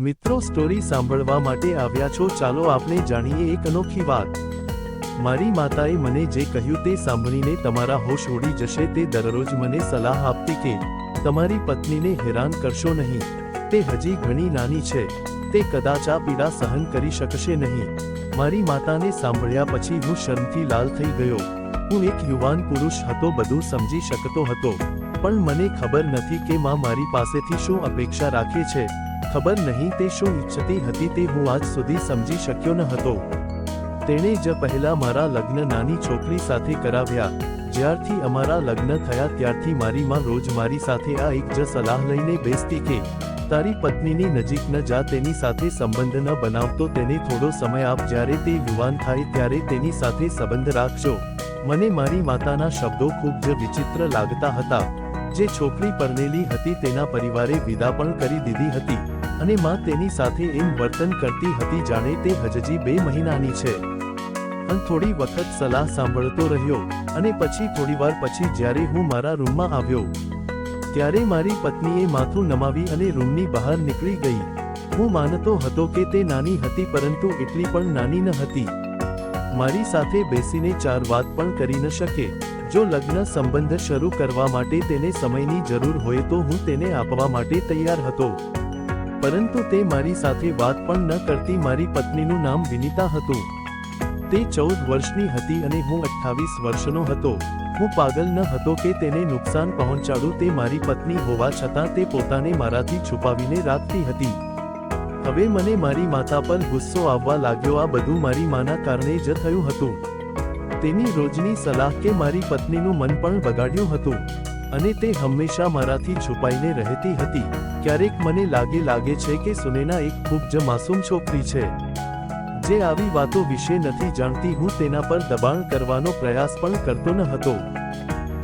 મિત્રો સ્ટોરી સાંભળવા માટે આવ્યા છો, ચાલો આપણે જાણીએ એક અનોખી વાત. મારી માતાએ મને જે કહ્યું તે સાંભળીને તમારા હોશ ઉડી જશે, તે દરરોજ મને સલાહ આપતી કે, તમારી પત્નીને હેરાન કરશો નહીં. તે હજી ઘણી નાની છે. તે કદાચ આ પીડા સહન કરી શકશે નહીં. મારી માતાને સાંભળ્યા પછી હું શરમથી લાલ થઈ ગયો. હું એક યુવાન પુરુષ હતો, બધું સમજી શકતો હતો. પણ મને ખબર નથી કે માં મારી પાસેથી શું અપેક્ષા રાખે છે. ખબર નહીં તે શું ઈચ્છતી હતી તે હું આજ સુધી સમજી શક્યો ન હતો. તેણે જ પહેલા મારા લગ્ન નાની છોકરી સાથે કરાવ્યા. જ્યારથી અમારા લગ્ન થયા ત્યારથી મારી માં રોજ મારી સાથે આ એક જ સલાહ લઈને બેસતી કે, તારી પત્નીની નજીક ન જા, તેની સાથે સંબંધ ન બનાવતો તેને થોડો સમય આપ, જ્યારે તે યુવાન થાય ત્યારે તેની સાથે સંબંધ રાખજો. મને મારી માતાના શબ્દો ખૂબ જ વિચિત્ર લાગતા હતા. જે છોકરી પરણેલી હતી તેના પરિવારે વિદા પણ કરી દીધી હતી. અને માં તેની સાથે એમ વર્તન કરતી હતી જાણે તે હજજી બે મહિનાની છે. પણ થોડી વખત સલાહ સાંભળતો રહ્યો અને પછી થોડીવાર પછી જ્યારે હું મારા રૂમમાં આવ્યો, ત્યારે મારી પત્નીએ માથું નમાવી અને રૂમની બહાર નીકળી ગઈ. હું માનતો હતો કે તે નાની હતી પરંતુ એટલી પણ નાની ન હતી. મારી સાથે બેસીને ચાર વાત પણ કરી ન શકે. જો લગ્ન સંબંધ શરૂ કરવા માટે તેને સમયની જરૂર હોય તો હું તેને આપવા માટે તૈયાર હતો. પરંતુ તે મારી સાથે વાત પણ ન કરતી મારી પત્નીનું નામ વિનિતા હતું. તે ચૌદ વર્ષની હતી અને હું અઠ્ઠાવીસ વર્ષનો હતો. હું પાગલ ન હતો કે તેને નુકસાન પહોંચાડું તે મારી પત્ની હોવા છતાં તે પોતાને મારાથી છુપાવીને રાખતી હતી. હવે મને મારી માતા પર ગુસ્સો આવવા લાગ્યો. આ બધું મારી માના કારણે જ થયું હતું. તેની રોજની સલાહ કે મારી પત્નીનું મન પણ બગાડ્યું હતું. અને તે હંમેશા મારાથી છુપાઈને રહેતી હતી. ક્યારેક મને લાગે લાગે છે કે સુનેના એક ખૂબ જ માસૂમ છોકરી છે. જે આવી વાતો વિશે નથી જાણતી, હું તેના પર દબાણ કરવાનો પ્રયાસ પણ કરતો ન હતો.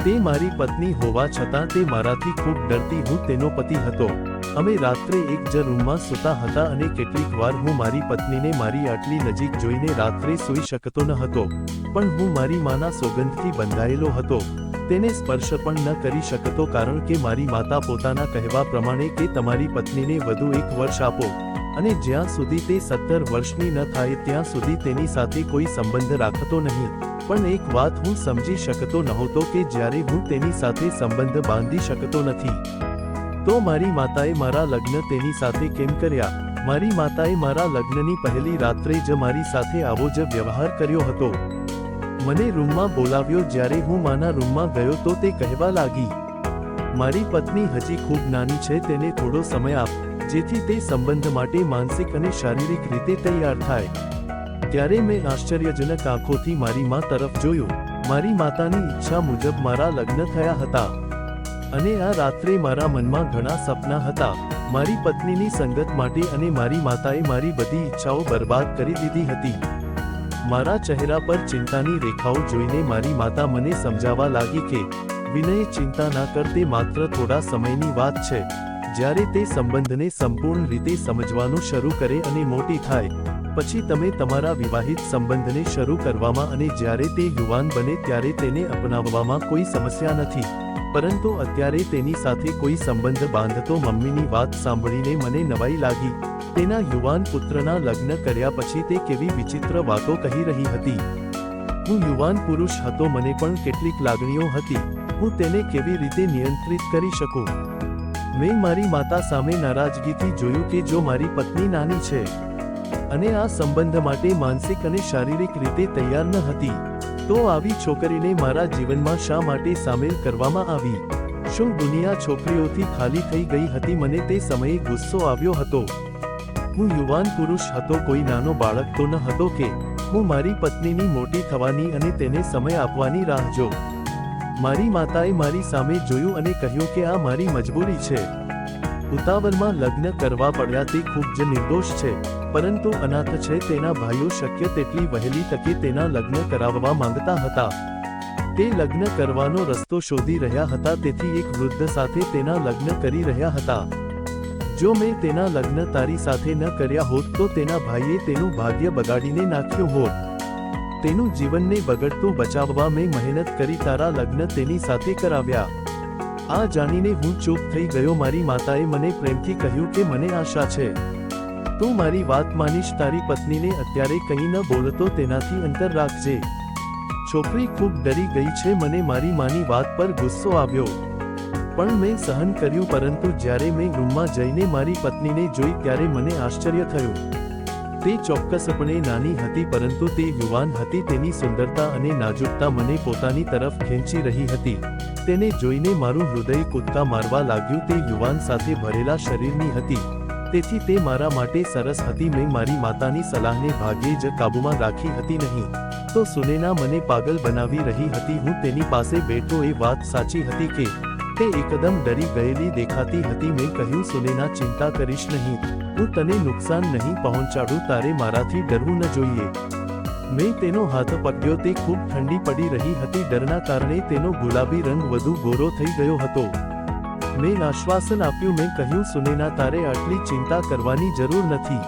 તે મારી પત્ની હોવા છતાં તે મારાથી ખૂબ ડરતી હું તેનો પતિ હતો. અમે રાત્રે એક જ રૂમમાં સૂતા હતા અને કેટલીક વાર હું મારી પત્નીને મારી આટલી નજીક જોઈને રાત્રે સૂઈ શકતો ન હતો. પણ હું મારી માના સોગંદથી બંધાયેલો હતો. તેને સ્પર્શ પણ ન કરી શકતો કારણ કે મારી માતા પોતાના કહેવા પ્રમાણે કે તમારી પત્નીને વધુ એક વર્ષ આપો. અને જ્યાં સુધી તે સત્તર વર્ષની ન થાય ત્યાં સુધી તેની સાથે કોઈ સંબંધ રાખતો નહીં. પણ એક વાત હું સમજી શકતો નહોતો કે જ્યારે હું તેની સાથે સંબંધ બાંધી શકતો નથી. તો મારી માતાએ મારા લગ્ન તેની સાથે કેમ કર્યા? મારી માતાએ મારા લગ્નની પહેલી રાત્રે જ મારી સાથે આવો જ વ્યવહાર કર્યો હતો. મને રૂમમાં બોલાવ્યો જ્યારે હું માના રૂમમાં ગયો તો તે કહેવા લાગી, મારી પત્ની હજી ખૂબ નાની છે, તેને થોડો સમય આપ, જેથી તે સંબંધ માટે માનસિક અને શારીરિક રીતે તૈયાર થાય. ત્યારે મેં આશ્ચર્યજનક આંખોથી મારી મા તરફ જોયું. મારી માતાની ઈચ્છા મુજબ મારા લગ્ન થયા હતા. અને આ રાત્રે મારા મનમાં ઘણા સપના હતા. મારી પત્નીની સંગત માટે અને મારી માતાએ મારી બધી ઈચ્છાઓ બરબાદ કરી દીધી હતી. મારા ચહેરા પર ચિંતાની રેખાઓ જોઈને મારી માતા મને સમજાવવા લાગી કે, વિનય, ચિંતા ના કર, તે માત્ર થોડા સમયની વાત છે. જ્યારે તે સંબંધને સંપૂર્ણ રીતે સમજવાનું શરૂ કરે અને મોટી થાય, પછી તમે તમારા વિવાહિત સંબંધને શરૂ કરવામાં અને જ્યારે તે યુવાન બને ત્યારે તેને અપનાવવામાં કોઈ સમસ્યા નથી. પરંતુ અત્યારે તેની સાથે કોઈ સંબંધ બાંધતો મમ્મીની વાત સાંભળીને મને નવાઈ લાગી. તેના યુવાન પુત્રના લગ્ન કર્યા પછી તે કેવી વિચિત્ર વાતો કહી રહી હતી. હું યુવાન પુરુષ હતો, મને પણ કેટલીક લાગણીઓ હતી. હું તેને કેવી રીતે નિયંત્રિત કરી શકું? મેં મારી માતા સામે નારાજગીથી જોયું કે જો મારી પત્ની નાની છે, અને આ સંબંધ માટે માનસિક અને શારીરિક રીતે તૈયાર ન હતી તો આવી છોકરીને મારા જીવનમાં શા માટે સામેલ કરવામાં આવી? શું દુનિયા છોકરીઓથી ખાલી થઈ ગઈ હતી? મને તે સમયે ગુસ્સો આવ્યો હતો. હું યુવાન પુરુષ હતો, કોઈ નાનો બાળક તો ન હતો કે, હું મારી પત્નીની મોટી થવાની અને તેને સમય આપવાની રાહ જો. મારી માતાએ મારી સામે જોયું અને કહ્યું કે આ મારી મજબૂરી છે. ઉતાવળમાં લગ્ન કરવા પડ્યા તે ખૂબ જ નિર્દોષ છે. પરંતુ અનાથ છે તેના ભાઈઓ શક્ય તેટલી વહેલી તકે તેના લગ્ન કરાવવા માંગતા હતા. તે લગ્ન કરવાનો રસ્તો શોધી રહ્યા હતા તેથી એક વૃદ્ધ સાથે તેના લગ્ન કરી રહ્યા હતા. જો મેં તેના લગ્ન તારી સાથે ન કર્યા હોત તો તેના ભાઈએ તેનું ભાગ્ય બગાડીને નાખ્યું હોત. તેનું જીવનને બગડતું બચાવવા મેં મહેનત કરી તારા લગ્ન તેની સાથે કરાવ્યા. આ જાણીને હું ચૂપ થઈ ગયો. મારી માતાએ મને પ્રેમથી કહ્યું કે મને આશા છે. તું મારી વાત માનીશ. તારી પત્નીને અત્યારે કંઈ ન બોલતો તેનાથી અંતર રાખજે. છોકરી ખૂબ ડરી ગઈ છે. મને મારી માની વાત પર ગુસ્સો આવ્યો. પણ મેં સહન કર્યું, પરંતુ જ્યારે મેં રૂમમાં જઈને મારી પત્નીને જોઈ ત્યારે મને આશ્ચર્ય થયું. તે ચોક્કસપણે નાની હતી, પરંતુ તે યુવાન હતી. તેની સુંદરતા અને નાજુકતા મને પોતાની તરફ ખેંચી રહી હતી. તેને જોઈને મારું હૃદય કૂદકા મારવા લાગ્યું તે યુવાન સાથે ભરેલા શરીરની હતી. તેથી તે મારા માટે સરસ હતી મેં મારી માતાની સલાહને ભાગ્યે જ કાબૂમાં રાખી હતી નહીં. તો સુનેના મને પાગલ બનાવી રહી હતી, હું તેની પાસે બેઠો એ વાત સાચી હતી કે તે એકદમ ડરી ગયેલી દેખાતી હતી, મેં કહ્યું, સુનેના, ચિંતા કરીશ નહીં. હું તને નુકસાન નહીં પહોંચાડું, તારે મારાથી ડરવું ન જોઈએ. મેં તેનો હાથ પકડ્યો તે ખૂબ ઠંડી પડી રહી હતી. ડરના કારણે તેનો ગુલાબી રંગ વધુ ગોરો થઈ ગયો હતો. મેં આશ્વાસન આપ્યું, મેં કહ્યું, સુનેના, તારે આટલી ચિંતા કરવાની જરૂર નથી.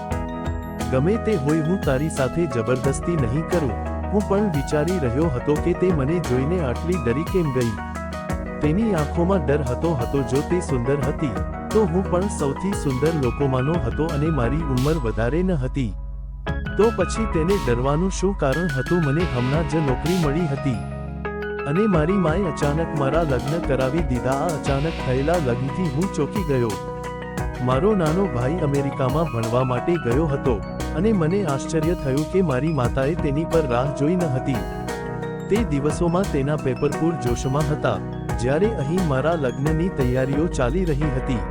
ગમે તે હોય હું તારી સાથે જબરદસ્તી નહીં કરું. હું પણ વિચારી રહ્યો હતો કે તે મને જોઈને આટલી ડરી કેમ ગઈ? તેની આંખોમાં ડર હતો હતો જો તે સુંદર હતી, તો હું પણ સૌથી સુંદર લોકોમાંનો હતો અને મારી ઉંમર વધારે ન હતી. તો પછી તેને ડરવાનું શું કારણ હતું મને હમણાં જ નોકરી મળી હતી. અને મારી માએ અચાનક મારા લગ્ન કરાવી દીધા. આ અચાનક થયેલા લગ્નથી હું ચોંકી ગયો. મારો નાનો ભાઈ અમેરિકામાં ભણવા માટે ગયો હતો અને મને આશ્ચર્ય થયું કે મારી માતાએ તેની પર રાહ જોઈ ન હતી. તે દિવસોમાં તેના પેપરપુર જોશમાં હતા, જ્યારે અહીં મારા લગ્નની તૈયારીઓ ચાલી રહી હતી.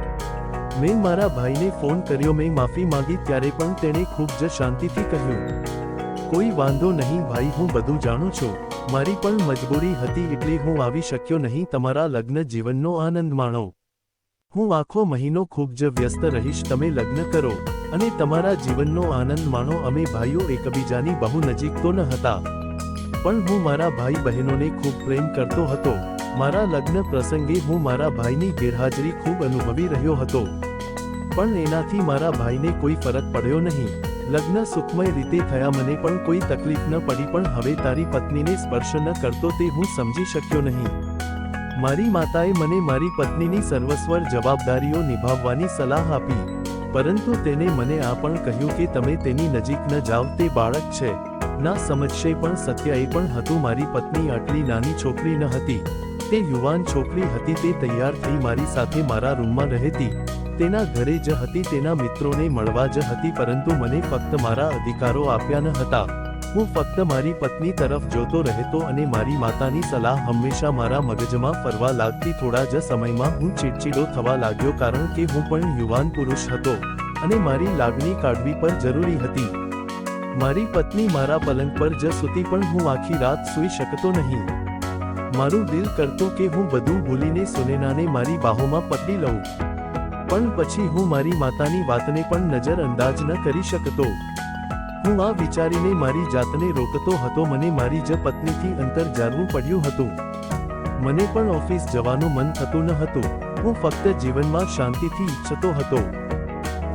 મેં મારા ભાઈને ફોન કર્યો, મેં માફી માંગી ત્યારે પણ તેણે ખૂબ જ શાંતિથી કહ્યું, કોઈ વાંધો નહીં ભાઈ, હું બધું જાણું છું. મારી પણ મજબૂરી હતી એટલે હું આવી શક્યો નહીં, તમારા લગ્ન જીવનનો આનંદ માણો. હું આખો મહિનો ખૂબ જ વ્યસ્ત રહીશ, તમે લગ્ન કરો અને તમારા જીવનનો આનંદ માણો. અમે ભાઈઓ એકબીજાની બહુ નજીક તો ન હતા. પણ હું મારા ભાઈ બહેનોને ખૂબ પ્રેમ કરતો હતો. મારા લગ્ન પ્રસંગે હું મારા ભાઈની ગેરહાજરી ખૂબ અનુભવી રહ્યો હતો. પણ એનાથી મારા ભાઈને કોઈ ફરક પડ્યો નહીં. લગ્ન સુખમય રીતે થયા, મને પણ કોઈ તકલીફ ન પડી, પણ હવે તારી પત્નીને સ્પર્શ ન કરતો તે હું સમજી શક્યો નહીં. મારી માતાએ મને મારી પત્નીની સર્વસ્વર જવાબદારીઓ નિભાવવાની સલાહ આપી, પરંતુ તેને મને આ પણ કહ્યું કે તમે તેની નજીક ન જાઓ તે બાળક છે. ના સમજશે પણ સત્ય એ પણ હતું, મારી પત્ની આટલી નાની છોકરી ન હતી. તે યુવાન છોકરી હતી, તે તૈયાર થઈ મારી સાથે મારા રૂમમાં રહેતી. તેના ઘરે જ હતી, તેના મિત્રોને મળવા જ હતી, પરંતુ મને ફક્ત મારા અધિકારો આપ્યા ન હતા. હું ફક્ત મારી પત્ની તરફ જોતો રહેતો અને મારી માતાની સલાહ હંમેશા મારા મગજમાં ફરવા લાગતી. થોડા જ સમયમાં હું ચીડચીડો થવા લાગ્યો કારણ કે હું પણ યુવાન પુરુષ હતો અને મારી લાગણી કાઢવી પર જરૂરી હતી. મારી પત્ની મારા પલંગ પર જ સૂતી, પણ હું આખી રાત સૂઈ શકતો નહીં. મારું દિલ કરતું કે હું બધું ભૂલીને સુનેનાને મારી બાહોમાં પકડી લઉં. પણ પછી હું મારી માતાની વાતને પણ નજરઅંદાજ ન કરી શકતો. હું આ વિચારીને મારી જાતને રોકતો હતો, મને મારી જ પત્નીથી અંતર જાળવું પડ્યું હતું. મને પણ ઓફિસ જવાનું મન થતું ન હતું. હું ફક્ત જીવનમાં શાંતિથી ઈચ્છતો હતો.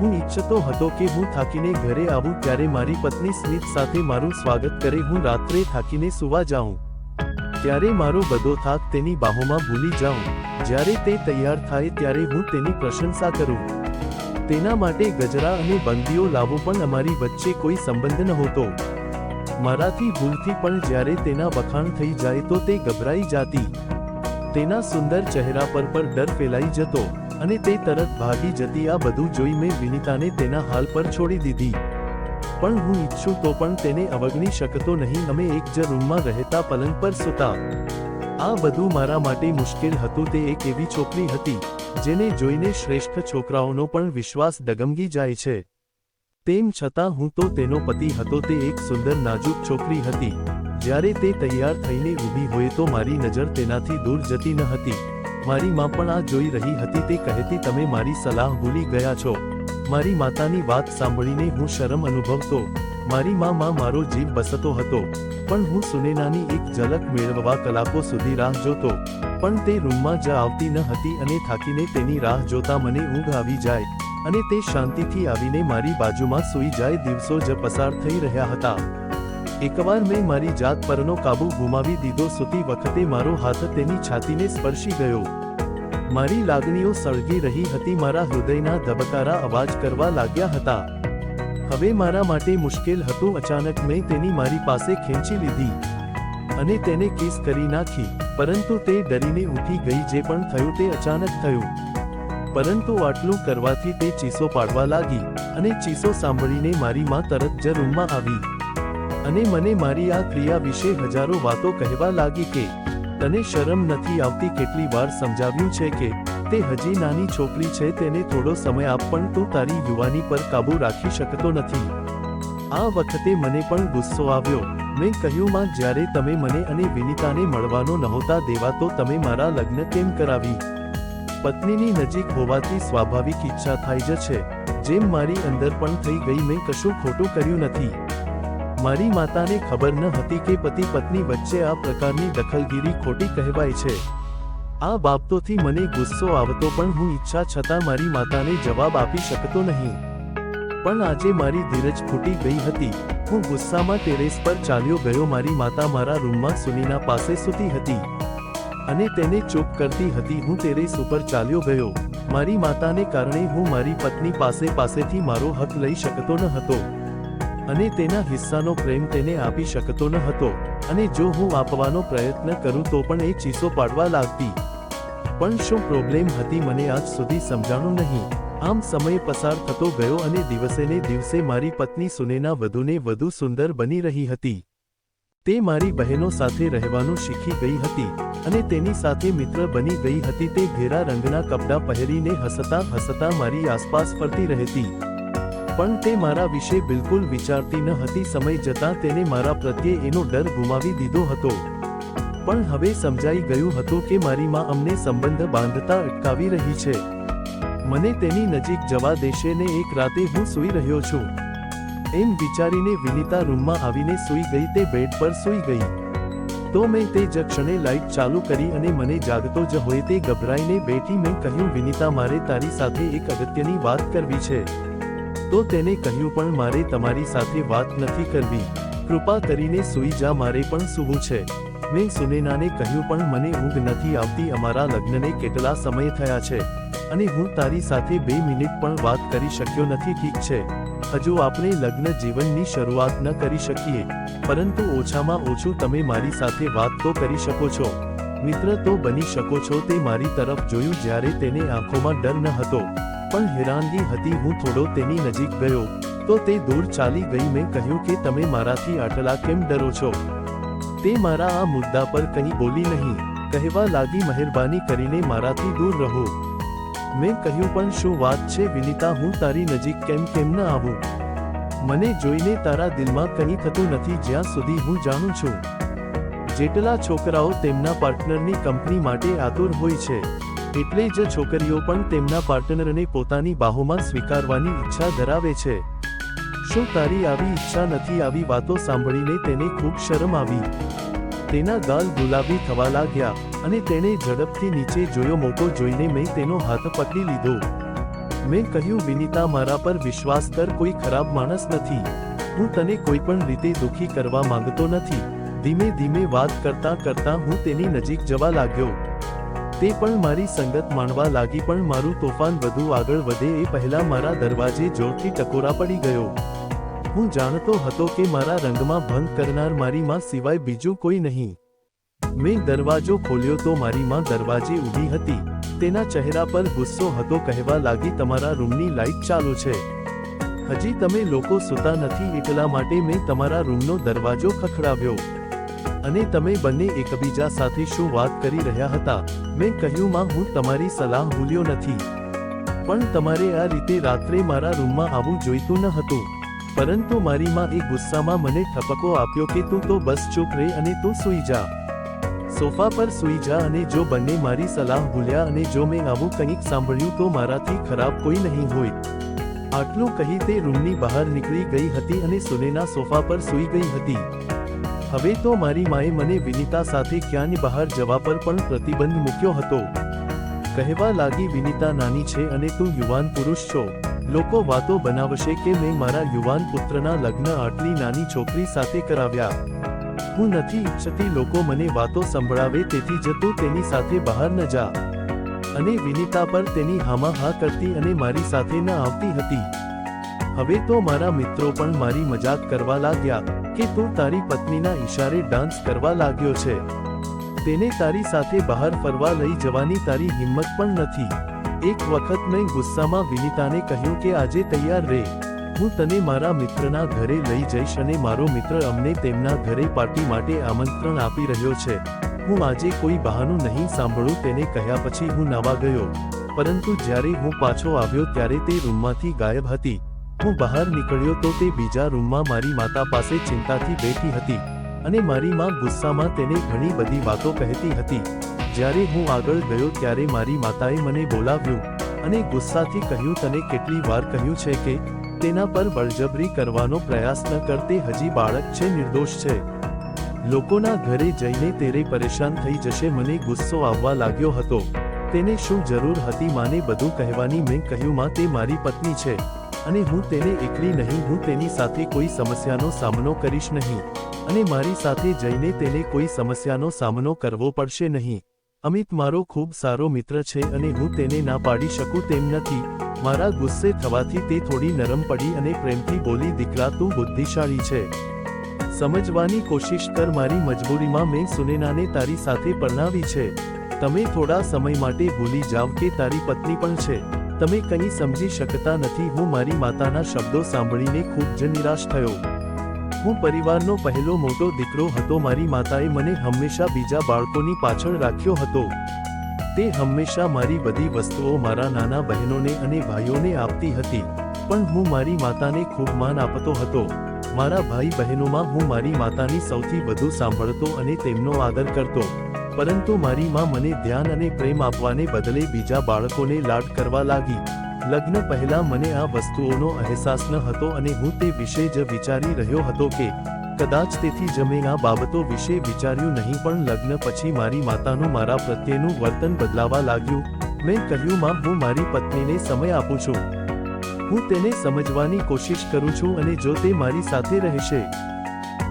હું ઈચ્છતો હતો કે હું થાકીને ઘરે આવું, ત્યારે મારી પત્ની સ્મિત સાથે મારું સ્વાગત કરે, હું રાત્રે થાકીને સુવા જાઉં. ત્યારે મારો બધો થાક તેની બાહોમાં ભૂલી જાઉં. જ્યારે તે તૈયાર થાય ત્યારે હું તેની પ્રશંસા કરું. તેના માટે ગજરા અને બંદીઓ લાવવો પણ અમારી વચ્ચે કોઈ સંબંધ નહોતો. મારાથી ભૂલથી પણ જ્યારે તેના વખાણ થઈ જાય તો તે ગભરાઈ જાતી. તેના સુંદર ચહેરા પર પણ ડર ફેલાઈ જતો અને તે તરત ભાગી જતી આ બધું જોઈ મેં વિનિતાને તેના હાલ પર છોડી દીધી. પણ હું ઈચ્છું તો પણ તેને અવગણી શકતો નહીં. અમે એક જ રૂમમાં રહેતા પલંગ પર સૂતા. આ બધું મારા માટે મુશ્કેલ હતું. તે એક એવી છોકરી હતી, જેને જોઈને શ્રેષ્ઠ છોકરાઓનો પણ વિશ્વાસ ડગમગી જાય છે. તેમ છતાં હું તો તેનો પતિ હતો. તે એક સુંદર નાજુક છોકરી હતી. જ્યારે તે તૈયાર થઈને ઊભી હોય તો મારી નજર તેનાથી દૂર જતી ન હતી. મારી માં પણ આ જોઈ રહી હતી. તે કહેતી, તમે મારી સલાહ ભૂલી ગયા છો. મારી માતાની વાત સાંભળીને હું શરમ અનુભવતો. મારી માં માં મારો જીવ બસતો હતો, પણ હું સુનેનાની એક ઝલક મેળવવા કલાકો સુધી રાહ જોતો. પણ તે રૂમમાં જ આવતી ન હતી અને થાકીને તેની રાહ જોતા મને ઊંઘ આવી જાય, અને તે શાંતિથી આવીને મારી બાજુમાં સૂઈ જાય દિવસો જ પસાર થઈ રહ્યા હતા. એકવાર મેં મારી જાત પરનો કાબુ ગુમાવી દીધો, સૂતી વખતે મારો હાથ તેની છાતીને સ્પર્શી ગયો. મારી લાગણીઓ સળગી રહી હતી, મારા હૃદયના ધબકારા અવાજ કરવા લાગ્યા હતા. હવે મારા માટે મુશ્કેલ હતું, અચાનક મેં તેની મારી પાસે ખેંચી લીધી અને તેને કિસ કરી નાખી, પરંતુ તે ડરીને ઊઠી ગઈ, જે પણ થયું તે અચાનક થયું. પરંતુ આટલું કરવાથી તે ચીસો પાડવા લાગી અને ચીસો સાંભળીને મારી માં તરત જ રૂમમાં આવી અને મને મારી આ ક્રિયા વિશે હજારો વાતો કહેવા લાગી કે તને શરમ નથી આવતી કેટલી વાર સમજાવ્યું છે કે, તે હજી નાની છોકરી છે, તેને થોડો સમય આપ, પણ તું તારી યુવાની પર કાબુ રાખી શકતો નથી. આ વખતે મને પણ ગુસ્સો આવ્યો. મેં કહ્યું, માં, જ્યારે તમે મને અને વિનિતાને મળવાનો નહોતા દેવા, તો તમે મારા લગ્ન કેમ કરાવી? પત્નીની નજીક હોવાથી સ્વાભાવિક ઈચ્છા થાય જ છે. જેમ મારી અંદર પણ થઈ ગઈ, મેં કશું ખોટું કર્યું નથી. મારી માતાને ખબર ન હતી કે પતિ પત્ની વચ્ચે આ પ્રકારની દખલગીરી ખોટી કહેવાય છે. આ બાબતોથી મને ગુસ્સો આવતો પણ હું ઈચ્છા છતાં મારી માતાને જવાબ આપી શકતો નહીં. પણ આજે મારી ધીરજ ફૂટી ગઈ હતી. હું ગુસ્સામાં ટેરેસ પર ચાલ્યો ગયો. મારી માતા મારા રૂમમાં સુનીના પાસે સૂતી હતી. અને તેને ચૂપ કરતી હતી. હું ટેરેસ ઉપર ચાલ્યો ગયો. મારી માતાને કારણે હું મારી પત્ની પાસે પાસેથી મારો હક લઈ શકતો ન હતો. અને તેના હિસ્સાનો પ્રેમ તેને આપી શકતો ન હતો. અને જો હું આપવાનો પ્રયત્ન કરું તો પણ એ ચીસો પાડવા લાગતી. પણ શું પ્રોબ્લેમ હતી મને આજ સુધી સમજાણું નહીં. આમ સમય પસાર થતો ગયો અને દિવસે ને દિવસે મારી પત્ની સુનેના વધુને વધુ સુંદર બની રહી હતી. તે મારી બહેનો સાથે રહેવાનું શીખી ગઈ હતી અને તેની સાથે મિત્ર બની ગઈ હતી તે ઘેરા રંગના કપડાં પહેરીને હસતા હસતા મારી આસપાસ ફરતી રહેતી. પણ તે મારા વિશે બિલકુલ વિચારતી ન હતી. સમય જતાં તેને મારા પ્રત્યે એનો ડર ગુમાવી દીધો હતો. પણ હવે સમજાઈ ગયું હતું કે મારી માં અમને સંબંધ બાંધતા અટકાવી રહી છે. મને તેની નજીક જવા દેશે ને એક રાતે હું સૂઈ રહ્યો છું. એમ વિચારીને વિનિતા રૂમમાં આવીને સૂઈ ગઈ તે બેડ પર સૂઈ ગઈ. તો મેં તે જ ક્ષણે લાઇટ ચાલુ કરી અને મને જાગતો જ હોય તે ગભરાઈને બેઠી મેં કહ્યું, વિનિતા, મારે તારી સાથે એક અગત્યની વાત કરવી છે. તો તેને કહ્યું, પણ મારે તમારી સાથે વાત નથી કરવી. કૃપા કરીને સૂઈ જા, મારે પણ સૂવું છે. મેં સુનેનાને કહ્યું, પણ મને ઊંઘ નથી આવતી, અમારા લગ્નને કેટલા સમય થયા છે? અને હું તારી સાથે બે મિનિટ પણ વાત કરી શક્યો નથી, ઠીક છે? હજુ આપણે લગ્ન જીવનની શરૂઆત ન કરી શકીએ. પરંતુ ઓછામાં ઓછું તમે મારી સાથે વાત તો કરી શકો છો. મિત્ર તો બની શકો છો, તે મારી તરફ જોયું, જ્યારે તેને આંખોમાં ડર ન હતો. પણ હેરાનગી હતી. હું થોડો તેની નજીક ગયો, તો તે દૂર ચાલી ગઈ. મેં કહ્યું કે તમે મારાથી આટલા કેમ ડરો છો? તે મારા આ મુદ્દા પર કંઈ બોલી નહીં. કહેવા લાગી મહેરબાની કરીને મારાથી દૂર રહો. મેં કહ્યું, પણ શું વાત છે વિનિતા? હું તારી નજીક કેમ કેમ ન આવું? મને જોઈને તારા દિલમાં કંઈ થતું નથી. જ્યાં સુધી હું જાણું છું. જેટલા છોકરાઓ તેમના પાર્ટનરની કંપની માટે આતુર હોય છે એટલે જ છોકરીઓ પણ તેમના પાર્ટનરને પોતાની બાહોમાં સ્વીકારવાની ઈચ્છા ધરાવે છે. શું તારી આવી ઈચ્છા નથી? આવી વાતો સાંભળીને તેને ખૂબ શરમ આવી. તેના ગાલ ગુલાબી થવા લાગ્યા અને તેણે ઝડપથી નીચે જોયો મોકો જોઈને મેં તેનો હાથ પકડી લીધો. મેં કહ્યું, વિનિતા, મારા પર વિશ્વાસ કર, કોઈ ખરાબ માણસ નથી. હું તને કોઈ પણ રીતે દુખી કરવા માંગતો નથી. ધીમે ધીમે વાત કરતા કરતા હું તેની નજીક જવા લાગ્યો. તે પણ મારી સંગત માણવા લાગી પણ મારું તોફાન વધુ આગળ વધે એ પહેલા મારા દરવાજે જોરથી ટકોરા પડી ગયો. હું જાણતો હતો કે મારા રંગમાં ભંગ કરનાર મારી માં સિવાય બીજું કોઈ નહીં. મેં દરવાજો ખોલ્યો તો મારી માં દરવાજે ઊભી હતી. તેના ચહેરા પર ગુસ્સો હતો કહેવા લાગી તમારા રૂમની લાઇટ ચાલુ છે. હજી તમે લોકો સૂતા નથી એટલા માટે મેં તમારા રૂમનો દરવાજો ખખડાવ્યો. અને તમે બંને એકબીજા સાથે શું વાત કરી રહ્યા હતા? મેં કહ્યું, માં, હું તમારી સલાહ ભૂલ્યો નથી. પણ તમારે આ રીતે રાત્રે મારા રૂમમાં આવવું જોઈતું ન હતું. પરંતુ મારી માં એ ગુસ્સામાં મને ઠપકો આપ્યો કે તું તો બસ ચૂપ રહે અને તું સૂઈ જા. સોફા પર સૂઈ જા અને જો બંને મારી સલાહ ભૂલ્યા અને જો મેં આવું કંઈક સાંભળ્યું તો મારાથી ખરાબ કોઈ નહીં હોય. આટલું કહી તે રૂમની બહાર નીકળી ગઈ હતી અને સુનેના સોફા પર સૂઈ ગઈ હતી. હવે તો મારી માએ મને વિનિતા સાથે ક્યાંની બહાર જવા પર પણ પ્રતિબંધ મૂક્યો હતો. કહેવા લાગી વિનિતા નાની છે અને તું યુવાન પુરુષ છો. લોકો વાતો બનાવશે કે મેં મારા યુવાન પુત્રના લગ્ન આટલી નાની છોકરી સાથે કરાવ્યા. હું નથી ઈચ્છતી લોકો મને વાતો સંભળાવે તેથી જ તેની સાથે બહાર ન જા. અને વિનિતા પર તેની હામાં હા કરતી અને મારી સાથે ન આવતી હતી. હવે તો મારા મિત્રો પણ મારી મજાક કરવા લાગ્યા કે તું તારી પત્નીના ઈશારે ડાન્સ કરવા લાગ્યો છે. તેને તારી સાથે બહાર ફરવા લઈ જવાની તારી હિંમત પણ નથી. એક વખત મેં ગુસ્સામાં વિનિતાને કહ્યું કે આજે તૈયાર રહે હું તને મારા મિત્રના ઘરે લઈ જઈશ અને મારો મિત્ર અમને તેમના ઘરે પાર્ટી માટે આમંત્રણ આપી રહ્યો છે. હું આજે કોઈ બહાનું નહીં સાંભળું તેને કહ્યા પછી હું નાવા ગયો. પરંતુ જ્યારે હું પાછો આવ્યો ત્યારે તે રૂમમાંથી ગાયબ હતી. હું બહાર નીકળ્યો તો તે બીજા રૂમમાં મારી માતા પાસે ચિંતાથી બેઠી હતી અને મારી માં ગુસ્સામાં તેને ઘણી બધી વાતો કહેતી હતી. જ્યારે હું આગળ ગયો ત્યારે મારી માતાએ મને બોલાવ્યું અને ગુસ્સાથી કહ્યું, તને કેટલી વાર કહ્યું છે કે તેના પર બળજબરી કરવાનો પ્રયાસ ન કરતે હજી બાળક છે, નિર્દોષ છે. લોકોના ઘરે જઈને તેરે પરેશાન થઈ જશે, મને ગુસ્સો આવવા લાગ્યો હતો. તેને શું જરૂર હતી, માને બધું કહેવાની મેં કહ્યું, માં, તે મારી પત્ની છે. અને હું તેને એકલી નહીં, હું તેની સાથે કોઈ સમસ્યાનો સામનો કરીશ નહીં. અને મારી સાથે જઈને તેને કોઈ સમસ્યાનો સામનો કરવો પડશે નહીં. અમિત મારો ખૂબ સારો મિત્ર છે અને હું તેને ના પાડી શકું તેમ નથી. મારા ગુસ્સે થવાથી તે થોડી નરમ પડી અને પ્રેમથી બોલી, દીકરા, તું બુદ્ધિશાળી છે. સમજવાની કોશિશ કર, મારી મજબૂરીમાં મેં સુનેનાને તારી સાથે પરણાવી છે. તમે થોડા સમય માટે ભૂલી જાવ કે તારી પત્ની પણ છે. તમે કંઈ સમજી શકતા નથી. હું મારી માતાના શબ્દો સાંભળીને ખૂબ જ નિરાશ થયો. હું પરિવારનો પહેલો મોટો દીકરો હતો. મારી માતાએ મને હંમેશા બીજા બાળકોની પાછળ રાખ્યો હતો. તે હંમેશા મારી બધી વસ્તુઓ મારા નાના બહેનોને અને ભાઈઓને આપતી હતી. પણ હું મારી માતાને ખૂબ માન આપતો હતો. મારા ભાઈ બહેનોમાં હું મારી માતાની સૌથી વધુ સાંભળતો અને તેમનો આદર કરતો. પરંતુ મારી માં મને ધ્યાન અને પ્રેમ આપવાને બદલે બીજા બાળકોને લાડ કરવા લાગી. લગ્ન પહેલા મને આ વસ્તુઓનો અહેસાસ ન હતો અને હું તે વિશે જ વિચારી રહ્યો હતો કે, કદાચ તેથી જ મેં આ બાબતો વિશે વિચાર્યું નહીં પણ લગ્ન પછી મારી માતાનું મારા પ્રત્યેનું વર્તન બદલાવા લાગ્યું. મેં કહ્યું, માં, હું મારી પત્નીને સમય આપું છું. હું તેને સમજવાની કોશિશ કરું છું અને જો તે મારી સાથે રહેશે,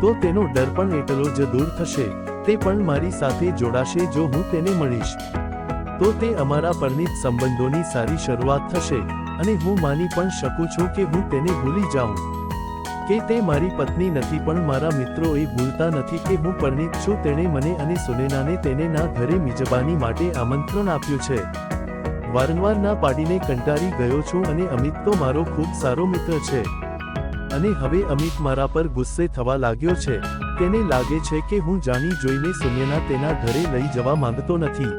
તો તેનો ડર પણ એટલો જ દૂર થશે. તે પણ મારી સાથે જોડાશે જો હું તેને મળીશ. તો તે અમારા પરણિત સંબંધોની સારી શરૂઆત થશે, અને હું માની પણ શકું છું કે હું તેને ભૂલી જાઉં. કે તે મારી પત્ની નથી પણ મારા મિત્રો એ ભૂલતા નથી કે હું પરણિત છું તેણે મને અને સુનેનાને તેને ના ઘરે મિજબાની માટે આમંત્રણ આપ્યું છે. વારંવાર ના પાડીને કંટાળી ગયો છું અને અમિત તો મારો ખૂબ સારો મિત્ર છે. અને હવે અમિત મારા પર ગુસ્સે થવા લાગ્યો છે. તેને લાગે છે કે હું જાણી જોઈને શૂન્યના તેના ઘરે લઈ જવા માંગતો નથી.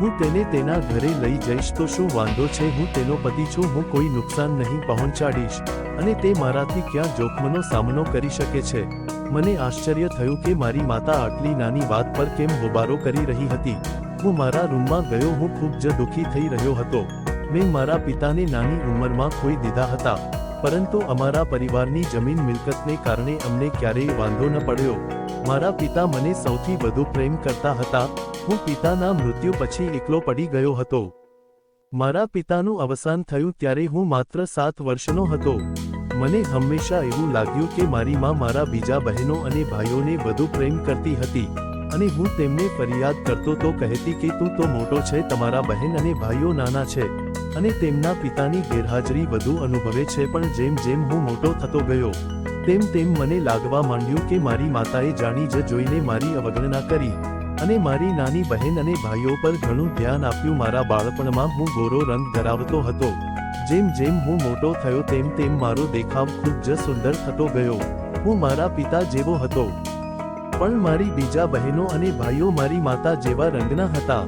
હું તેને તેના ઘરે લઈ જઈશ તો શું વાંધો છે? હું તેનો પતિ છું, હું કોઈ નુકસાન નહીં પહોંચાડીશ. અને તે મારાથી ક્યાં જોખમનો સામનો કરી શકે છે? મને આશ્ચર્ય થયું કે મારી માતા આટલી નાની વાત પર કેમ હોબારો કરી રહી હતી? હું મારા રૂમમાં ગયો, હું ખૂબ જ દુઃખી થઈ રહ્યો હતો. મેં મારા પિતાને નાની ઉંમરમાં ખોઈ દીધા હતા. પરંતુ અમારા પરિવારની જમીન મિલકતને કારણે અમને ક્યારેય વાંધો ન પડ્યો. મારા પિતા મને સૌથી વધુ પ્રેમ કરતા હતા. હું પિતાના મૃત્યુ પછી એકલો પડી ગયો હતો. મારા પિતાનું અવસાન થયું ત્યારે હું માત્ર સાત વર્ષનો હતો. મને હંમેશા એવું લાગ્યું કે મારી માં મારા બીજા બહેનો અને ભાઈઓને વધુ પ્રેમ કરતી હતી. અને હું તેમને ફરિયાદ કરતો તો કહેતી કે તું તો મોટો છે, તમારા બહેન અને ભાઈઓ નાના છે. અને તેમના પિતાની ગેરહાજરી વધુ અનુભવે છે પણ જેમ જેમ હું મોટો થતો ગયો, તેમ તેમ મને લાગવા માંડ્યું કે મારી માતાએ જાણી જ જોઈને મારી અવગણના કરી અને મારી નાની બહેન અને ભાઈઓ પર ઘણું ધ્યાન આપ્યું. મારા બાળપણમાં હું ગોરો રંગ ધરાવતો હતો. જેમ જેમ હું મોટો થયો, તેમ તેમ મારો દેખાવ ખૂબ જ સુંદર થતો ગયો. હું મારા પિતા જેવો હતો. પણ મારી બીજા બહેનો અને ભાઈઓ મારી માતા જેવા રંગના હતા.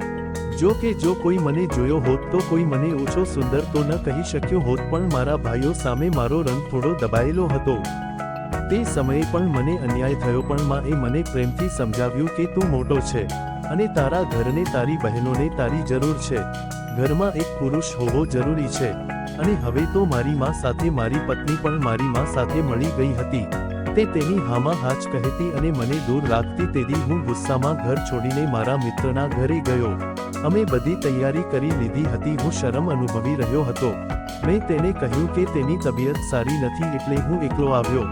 જો કે જો કોઈ મને જોયો હોત તો કોઈ મને ઓછો સુંદર તો ન કહી શક્યો હોત, પણ મારા ભાઈઓ સામે મારો રંગ થોડો દબાયેલો હતો. તે સમયે પણ મને અન્યાય થયો, પણ માં એ મને પ્રેમથી સમજાવ્યું કે તું મોટો છે અને તારા ઘરને, તારી બહેનોને તારી જરૂર છે. ઘરમાં એક પુરુષ હોવો જરૂરી છે અને હવે તો મારી માં સાથે મારી પત્ની પણ મારી માં સાથે મળી ગઈ હતી. તે તેની હામાં હાચ કહેતી અને મને દૂર રાખતી તેથી હું ગુસ્સામાં ઘર છોડીને મારા મિત્રના ઘરે ગયો. અમે બધી તૈયારી કરી લીધી હતી. હું શરમ અનુભવી રહ્યો હતો. મેં તેને કહ્યું કે તેની તબિયત સારી નથી એટલે હું એકલો આવ્યો.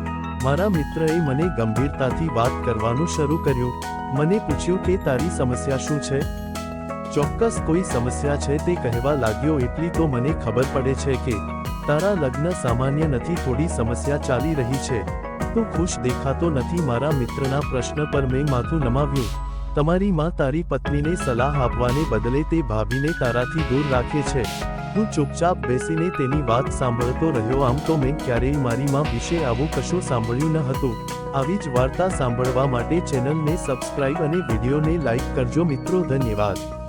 મારા મિત્રએ મને ગંભીરતાથી વાત કરવાનું શરૂ કર્યું. મને પૂછ્યું કે તારી સમસ્યા શું છે? ચોક્કસ કોઈ સમસ્યા છે તે કહેવા લાગ્યો એટલી તો મને ખબર પડે છે કે તારા લગ્ન સામાન્ય નથી. થોડી સમસ્યા ચાલી રહી છે. તું ખુશ દેખાતો નથી મારા મિત્રના પ્રશ્ન પર મેં માથું નમાવ્યું. તમારી માં તારી પત્નીને સલાહ આપવાને બદલે તે ભાભીને તારાથી દૂર રાખે છે. હું ચૂપચાપ બેસીને તેની વાત સાંભળતો રહ્યો, આમ તો મેં ક્યારેય મારી માં વિશે આવું કશું સાંભળ્યું ન હતું. આવી જ વાર્તા સાંભળવા માટે ચેનલને સબસ્ક્રાઇબ અને વિડીયોને લાઇક કરજો મિત્રો, ધન્યવાદ.